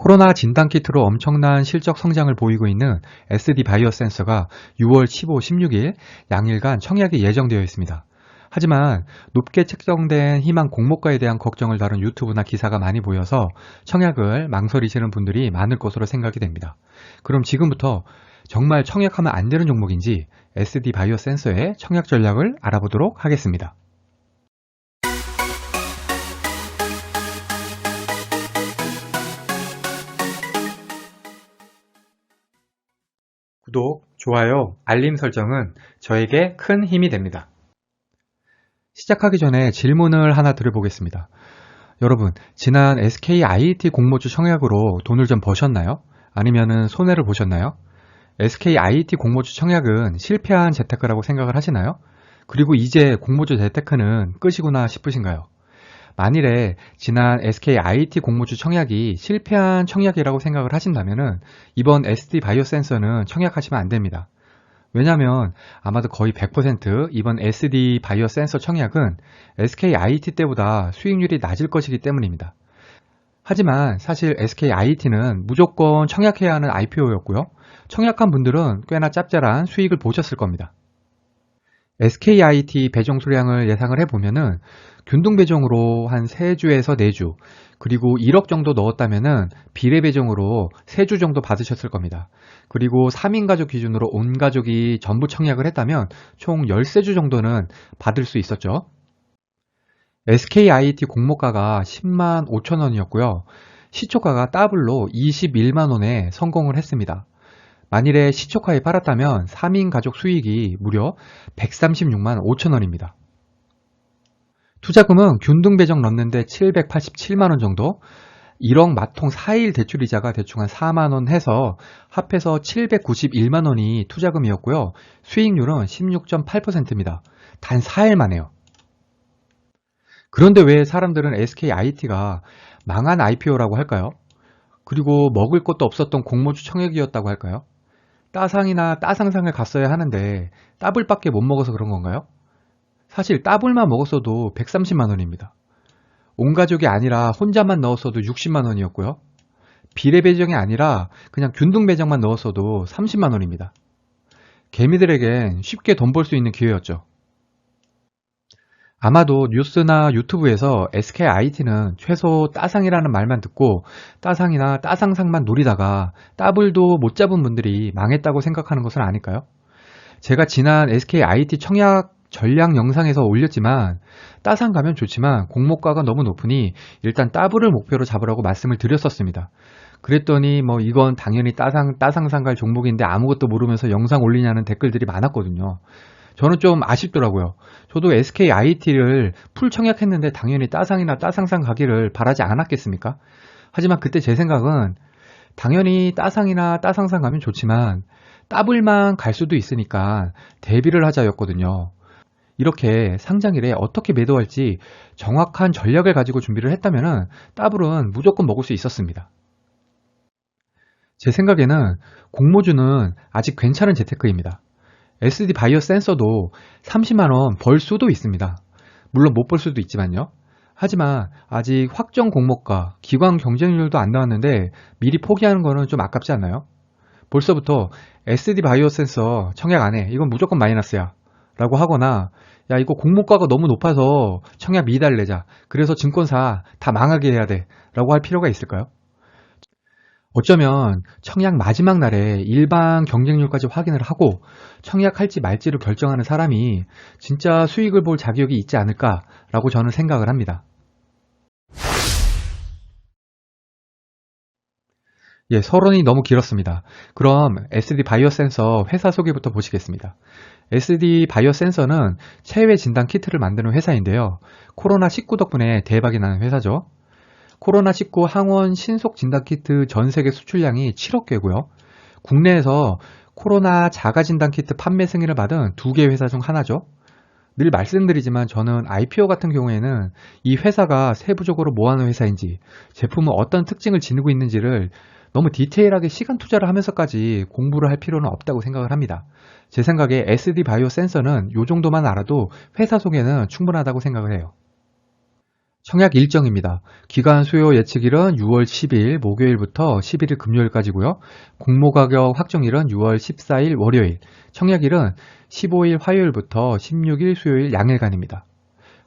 코로나 진단키트로 엄청난 실적 성장을 보이고 있는 SD 바이오 센서가 6월 15, 16일 양일간 청약이 예정되어 있습니다. 하지만 높게 책정된 희망 공모가에 대한 걱정을 다룬 유튜브나 기사가 많이 보여서 청약을 망설이시는 분들이 많을 것으로 생각이 됩니다. 그럼 지금부터 정말 청약하면 안 되는 종목인지 SD 바이오 센서의 청약 전략을 알아보도록 하겠습니다. 구독, 좋아요, 알림 설정은 저에게 큰 힘이 됩니다. 시작하기 전에 질문을 하나 드려보겠습니다. 여러분, 지난 SK IET 공모주 청약으로 돈을 좀 버셨나요? 아니면 손해를 보셨나요? SK IET 공모주 청약은 실패한 재테크라고 생각을 하시나요? 그리고 이제 공모주 재테크는 끝이구나 싶으신가요? 만일에 지난 SK IET 공모주 청약이 실패한 청약이라고 생각을 하신다면 이번 SD 바이오 센서는 청약하시면 안 됩니다. 왜냐하면 아마도 거의 100% 이번 SD 바이오 센서 청약은 SK IET 때보다 수익률이 낮을 것이기 때문입니다. 하지만 사실 SK IET는 무조건 청약해야 하는 IPO였고요. 청약한 분들은 꽤나 짭짤한 수익을 보셨을 겁니다. SK IET 배정 수량을 예상을 해보면은 균등 배정으로 한 3주에서 4주, 그리고 1억 정도 넣었다면은 비례 배정으로 3주 정도 받으셨을 겁니다. 그리고 3인 가족 기준으로 온 가족이 전부 청약을 했다면 총 13주 정도는 받을 수 있었죠. SK IET 공모가가 10만 5천 원이었고요. 시초가가 더블로 21만 원에 성공을 했습니다. 만일에 시초가에 팔았다면 3인 가족 수익이 무려 136만 5천 원입니다. 투자금은 균등 배정 넣는데 787만 원 정도, 1억 마통 4일 대출이자가 대충 한 4만 원 해서 합해서 791만 원이 투자금이었고요. 수익률은 16.8%입니다. 단 4일 만에요. 그런데 왜 사람들은 SK IT가 망한 IPO라고 할까요? 그리고 먹을 것도 없었던 공모주 청약이었다고 할까요? 따상이나 따상상을 갔어야 하는데 따블밖에 못 먹어서 그런 건가요? 사실 따블만 먹었어도 130만 원입니다. 온 가족이 아니라 혼자만 넣었어도 60만 원이었고요. 비례 배정이 아니라 그냥 균등 배정만 넣었어도 30만 원입니다. 개미들에겐 쉽게 돈 벌 수 있는 기회였죠. 아마도 뉴스나 유튜브에서 SK IT는 최소 따상이라는 말만 듣고 따상이나 따상상만 노리다가 따블도 못 잡은 분들이 망했다고 생각하는 것은 아닐까요? 제가 지난 SK IT 청약 전략 영상에서 올렸지만 따상 가면 좋지만 공모가가 너무 높으니 일단 따블을 목표로 잡으라고 말씀을 드렸었습니다. 그랬더니 뭐 이건 당연히 따상 따상상 갈 종목인데 아무것도 모르면서 영상 올리냐는 댓글들이 많았거든요. 저는 좀 아쉽더라고요. 저도 SK IT를 풀 청약했는데 당연히 따상이나 따상상 가기를 바라지 않았겠습니까? 하지만 그때 제 생각은 당연히 따상이나 따상상 가면 좋지만 따블만 갈 수도 있으니까 대비를 하자였거든요. 이렇게 상장일에 어떻게 매도할지 정확한 전략을 가지고 준비를 했다면 따블은 무조건 먹을 수 있었습니다. 제 생각에는 공모주는 아직 괜찮은 재테크입니다. SD 바이오 센서도 30만원 벌 수도 있습니다. 물론 못 벌 수도 있지만요. 하지만 아직 확정 공모가, 기관 경쟁률도 안 나왔는데 미리 포기하는 거는 좀 아깝지 않나요? 벌써부터 SD 바이오 센서 청약 안 해. 이건 무조건 마이너스야. 라고 하거나 야 이거 공모가가 너무 높아서 청약 미달 내자. 그래서 증권사 다 망하게 해야 돼. 라고 할 필요가 있을까요? 어쩌면 청약 마지막 날에 일반 경쟁률까지 확인을 하고 청약할지 말지를 결정하는 사람이 진짜 수익을 볼 자격이 있지 않을까라고 저는 생각을 합니다. 예, 서론이 너무 길었습니다. 그럼 SD 바이오 센서 회사 소개부터 보시겠습니다. SD 바이오 센서는 체외 진단 키트를 만드는 회사인데요. 코로나19 덕분에 대박이 나는 회사죠. 코로나19 항원 신속 진단 키트 전 세계 수출량이 7억 개고요. 국내에서 코로나 자가 진단 키트 판매 승인을 받은 두 개 회사 중 하나죠. 늘 말씀드리지만 저는 IPO 같은 경우에는 이 회사가 세부적으로 뭐하는 회사인지, 제품은 어떤 특징을 지니고 있는지를 너무 디테일하게 시간 투자를 하면서까지 공부를 할 필요는 없다고 생각을 합니다. 제 생각에 SD 바이오 센서는 이 정도만 알아도 회사 소개는 충분하다고 생각을 해요. 청약 일정입니다. 기간 수요 예측일은 6월 10일 목요일부터 11일 금요일까지고요. 공모 가격 확정일은 6월 14일 월요일, 청약일은 15일 화요일부터 16일 수요일 양일간입니다.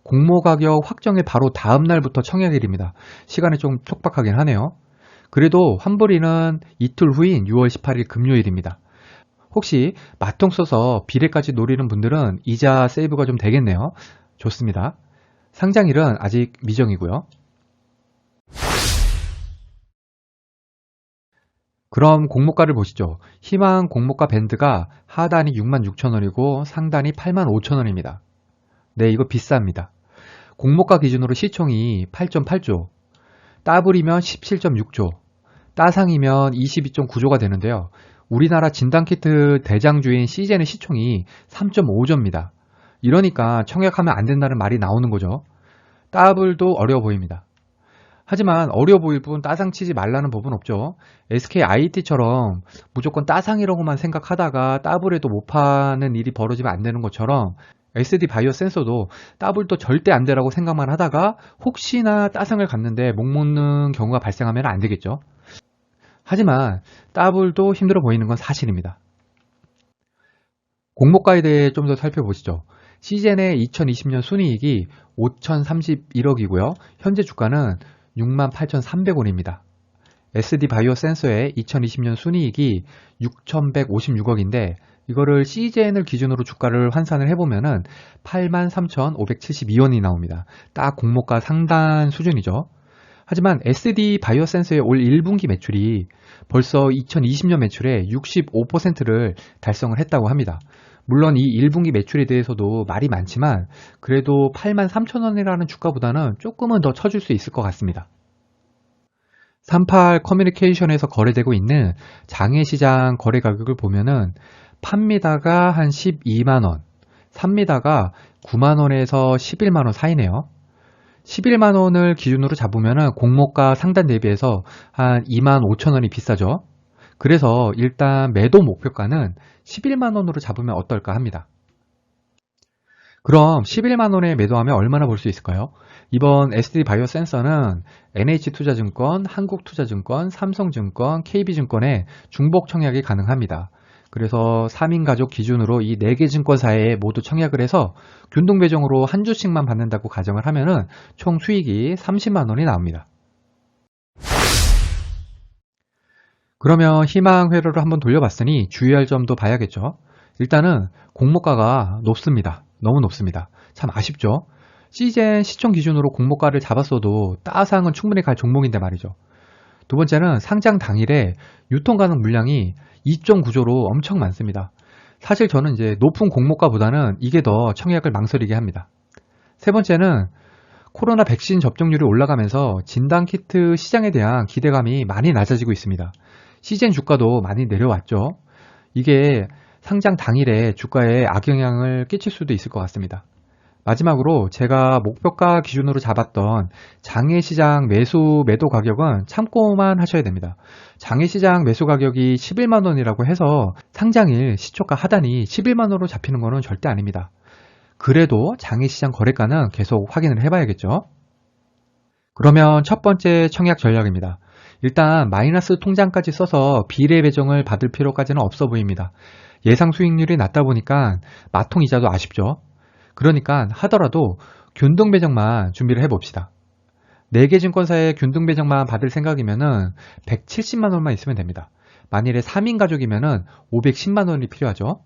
공모 가격 확정일 바로 다음 날부터 청약일입니다. 시간이 좀 촉박하긴 하네요. 그래도 환불일은 이틀 후인 6월 18일 금요일입니다. 혹시 마통 써서 비례까지 노리는 분들은 이자 세이브가 좀 되겠네요. 좋습니다. 상장일은 아직 미정이고요. 그럼 공모가를 보시죠. 희망 공모가 밴드가 하단이 66,000원이고 상단이 85,000원입니다. 네, 이거 비쌉니다. 공모가 기준으로 시총이 8.8조, 따블이면 17.6조, 따상이면 22.9조가 되는데요. 우리나라 진단키트 대장주인 시젠의 시총이 3.5조입니다. 이러니까 청약하면 안 된다는 말이 나오는 거죠. 따블도 어려워 보입니다. 하지만 어려워 보일 뿐 따상 치지 말라는 법은 없죠. SK IT처럼 무조건 따상이라고만 생각하다가 따블에도 못 파는 일이 벌어지면 안 되는 것처럼 SD 바이오 센서도 따블도 절대 안 되라고 생각만 하다가 혹시나 따상을 갔는데 목 못는 경우가 발생하면 안 되겠죠. 하지만 따블도 힘들어 보이는 건 사실입니다. 공모가에 대해 좀 더 살펴보시죠. 시젠의 2020년 순이익이 5,031억이고요. 현재 주가는 68,300원입니다. SD 바이오 센서의 2020년 순이익이 6,156억인데 이거를 CJN을 기준으로 주가를 환산을 해보면은 83,572원이 나옵니다. 딱 공모가 상단 수준이죠. 하지만 SD 바이오 센서의 올 1분기 매출이 벌써 2020년 매출의 65%를 달성을 했다고 합니다. 물론 이 1분기 매출에 대해서도 말이 많지만 그래도 8만 3천 원이라는 주가보다는 조금은 더 쳐줄 수 있을 것 같습니다. 38 커뮤니케이션에서 거래되고 있는 장외시장 거래 가격을 보면은 팝니다가 한 12만원, 삽니다가 9만원에서 11만원 사이네요. 11만원을 기준으로 잡으면 공모가 상단 대비해서 한 2만 5천원이 비싸죠. 그래서 일단 매도 목표가는 11만원으로 잡으면 어떨까 합니다. 그럼 11만원에 매도하면 얼마나 벌수 있을까요? 이번 SD 바이오 센서는 NH투자증권, 한국투자증권, 삼성증권, KB증권에 중복 청약이 가능합니다. 그래서 3인 가족 기준으로 이 4개 증권사에 모두 청약을 해서 균등 배정으로 한 주씩만 받는다고 가정을 하면은 총 수익이 30만 원이 나옵니다. 그러면 희망 회로를 한번 돌려봤으니 주의할 점도 봐야겠죠. 일단은 공모가가 높습니다. 너무 높습니다. 참 아쉽죠. 시젠 시청 기준으로 공모가를 잡았어도 따상은 충분히 갈 종목인데 말이죠. 두 번째는 상장 당일에 유통 가능 물량이 2.9조로 엄청 많습니다. 사실 저는 이제 높은 공모가보다는 이게 더 청약을 망설이게 합니다. 세 번째는 코로나 백신 접종률이 올라가면서 진단 키트 시장에 대한 기대감이 많이 낮아지고 있습니다. 시젠 주가도 많이 내려왔죠. 이게 상장 당일에 주가에 악영향을 끼칠 수도 있을 것 같습니다. 마지막으로 제가 목표가 기준으로 잡았던 장외시장 매수 매도 가격은 참고만 하셔야 됩니다. 장외시장 매수 가격이 11만원이라고 해서 상장일 시초가 하단이 11만원으로 잡히는 것은 절대 아닙니다. 그래도 장외시장 거래가는 계속 확인을 해봐야겠죠. 그러면 첫 번째 청약 전략입니다. 일단 마이너스 통장까지 써서 비례 배정을 받을 필요까지는 없어 보입니다. 예상 수익률이 낮다 보니까 마통 이자도 아쉽죠. 그러니까 하더라도 균등 배정만 준비를 해봅시다. 4개 증권사의 균등 배정만 받을 생각이면은 170만 원만 있으면 됩니다. 만일에 3인 가족이면은 510만 원이 필요하죠.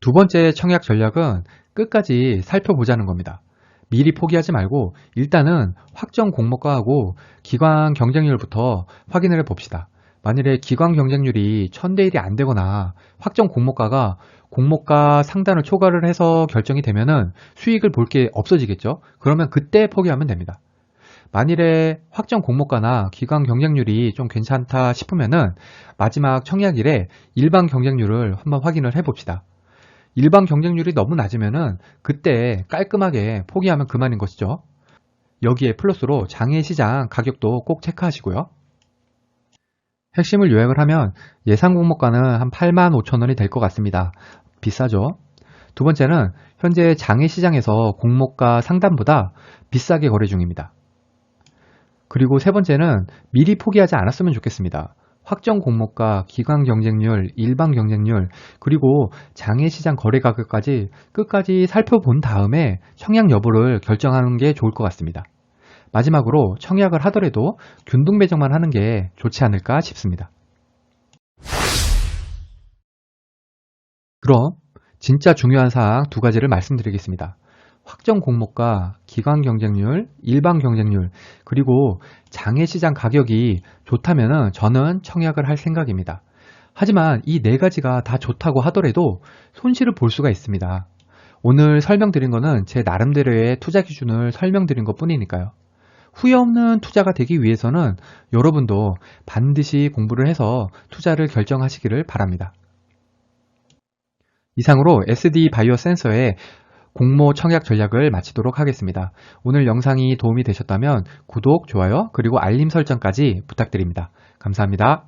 두 번째 청약 전략은 끝까지 살펴보자는 겁니다. 미리 포기하지 말고 일단은 확정 공모가하고 기관 경쟁률부터 확인을 해봅시다. 만일에 기관 경쟁률이 1000대 1이 안 되거나 확정 공모가가 공모가 상단을 초과를 해서 결정이 되면은 수익을 볼 게 없어지겠죠. 그러면 그때 포기하면 됩니다. 만일에 확정 공모가나 기관 경쟁률이 좀 괜찮다 싶으면은 마지막 청약일에 일반 경쟁률을 한번 확인을 해봅시다. 일반 경쟁률이 너무 낮으면은 그때 깔끔하게 포기하면 그만인 것이죠. 여기에 플러스로 장외시장 가격도 꼭 체크하시고요. 핵심을 요약을 하면 예상 공모가는 한 8만 5천 원이 될 것 같습니다. 비싸죠? 두 번째는 현재 장외 시장에서 공모가 상단보다 비싸게 거래 중입니다. 그리고 세 번째는 미리 포기하지 않았으면 좋겠습니다. 확정 공모가, 기관 경쟁률, 일반 경쟁률, 그리고 장외 시장 거래 가격까지 끝까지 살펴본 다음에 청약 여부를 결정하는 게 좋을 것 같습니다. 마지막으로 청약을 하더라도 균등 배정만 하는 게 좋지 않을까 싶습니다. 그럼 진짜 중요한 사항 두 가지를 말씀드리겠습니다. 확정 공모가, 기관 경쟁률, 일반 경쟁률, 그리고 장외 시장 가격이 좋다면 저는 청약을 할 생각입니다. 하지만 이 네 가지가 다 좋다고 하더라도 손실을 볼 수가 있습니다. 오늘 설명드린 거는 제 나름대로의 투자 기준을 설명드린 것 뿐이니까요. 후회 없는 투자가 되기 위해서는 여러분도 반드시 공부를 해서 투자를 결정하시기를 바랍니다. 이상으로 SD 바이오 센서의 공모 청약 전략을 마치도록 하겠습니다. 오늘 영상이 도움이 되셨다면 구독, 좋아요, 그리고 알림 설정까지 부탁드립니다. 감사합니다.